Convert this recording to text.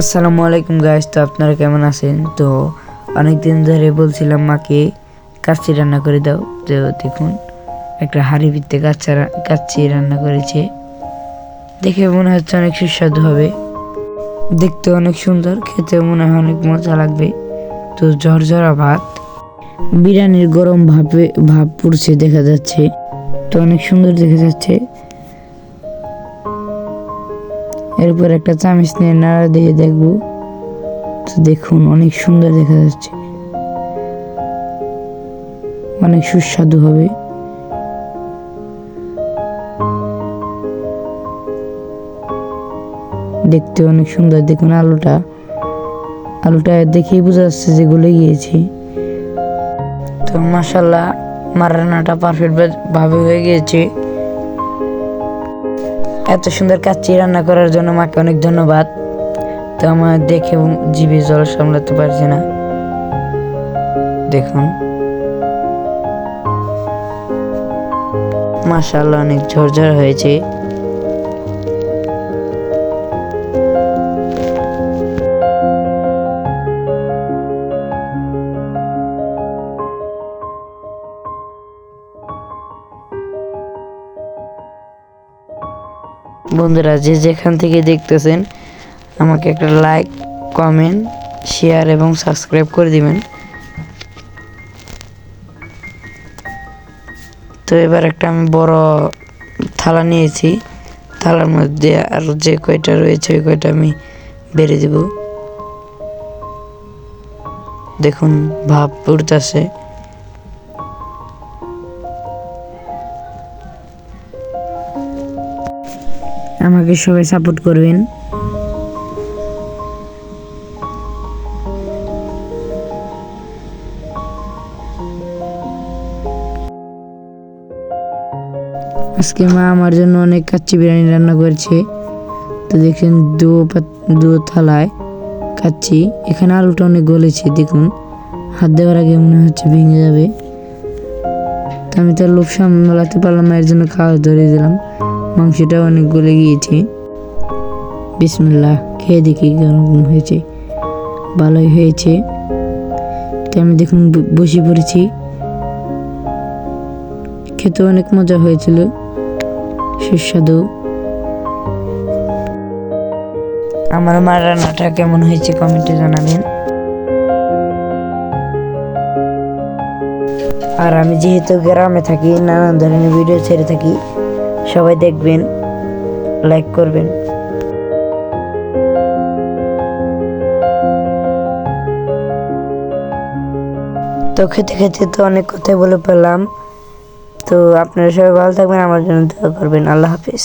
আসসালামু আলাইকুম গাইস তো আপনারা কেমন আছেন? তো অনেক দিন ধরে বলছিলাম মাকে, কাচ্চি রান্না করে দাও। তো দেখুন, একটা হাঁড়ি ভিত্তে কাচ্চা কাচ্চি রান্না করেছে। দেখে মনে হচ্ছে অনেক সুস্বাদু হবে। দেখতে অনেক সুন্দর, খেতে মনে হয় অনেক মজা লাগবে। তো ঝরঝরা ভাত। বিরিয়ানির গরম ভাপে ভাপ পড়ছে, দেখা যাচ্ছে। তো অনেক সুন্দর দেখা যাচ্ছে। এরপর একটা চামিচ নিয়ে নাড়া দিয়ে দেখব। তো দেখুন, অনেক সুন্দর দেখা যাচ্ছে। অনেক সুস্বাদু হবে। দেখতে অনেক সুন্দর। দেখুন আলুটা। আলুটা দেখেই বোঝা যাচ্ছে যে গলে গিয়েছে। তো মাসাল্লাহ আমার রান্নাটা পারফেক্ট ভাবে হয়ে গিয়েছে। এত সুন্দর কাচ্চি রান্না করার জন্য মাকে অনেক ধন্যবাদ। তো আমার দেখে জিভে জল সামলাতে পারছি না। দেখুন। মাসাল্লাহ অনেক ঝরঝর হয়েছে। বন্ধুরা, যে যেখান থেকে দেখতেছেন, আমাকে একটা লাইক কমেন্ট শেয়ার এবং সাবস্ক্রাইব করে দিবেন। তো এবার একটা আমি বড় থালা নিয়েছি। থালার মধ্যে আর যে কয়টা রয়েছে, ওই কয়টা আমি বেড়ে দিব। দেখুন, ভাব উঠতেছে। আমাকে সবাই সাপোর্ট করবেন। আজকে মা আমার জন্য অনেক কাচ্চি বিরিয়ানি রান্না করেছে। তো দেখেন দু দু থালায় কাচ্চি। এখানে আলুটা অনেক গলেছে, দেখুন। হাত দেওয়ার আগে মনে হচ্ছে ভেঙে যাবে। তো আমি তার লোভ সামলাতে পারলাম না, এর জন্য খাওয়া ধরে দিলাম। মাংসটা অনেক গলে গিয়েছে। বিসমিল্লাহ, খেয়ে দেখি কেমন হয়েছে। ভালোই হয়েছে। তো আমি দেখুন বসে পড়েছি। খেতে অনেক মজা হয়েছিল। সুস্বাদু। আমার মার রান্নাটা কেমন হয়েছে কমেন্টে জানাবেন। আর আমি যেহেতু গ্রামে থাকি, নানান ধরনের ভিডিও ছেড়ে থাকি সবাই দেখবেন লাইক করবেন। তো খেতে খেতে তো অনেক কথাই বলে পেলাম তো আপনারা সবাই ভালো থাকবেন, আমার জন্য দোয়া করবেন। আল্লাহ হাফিজ।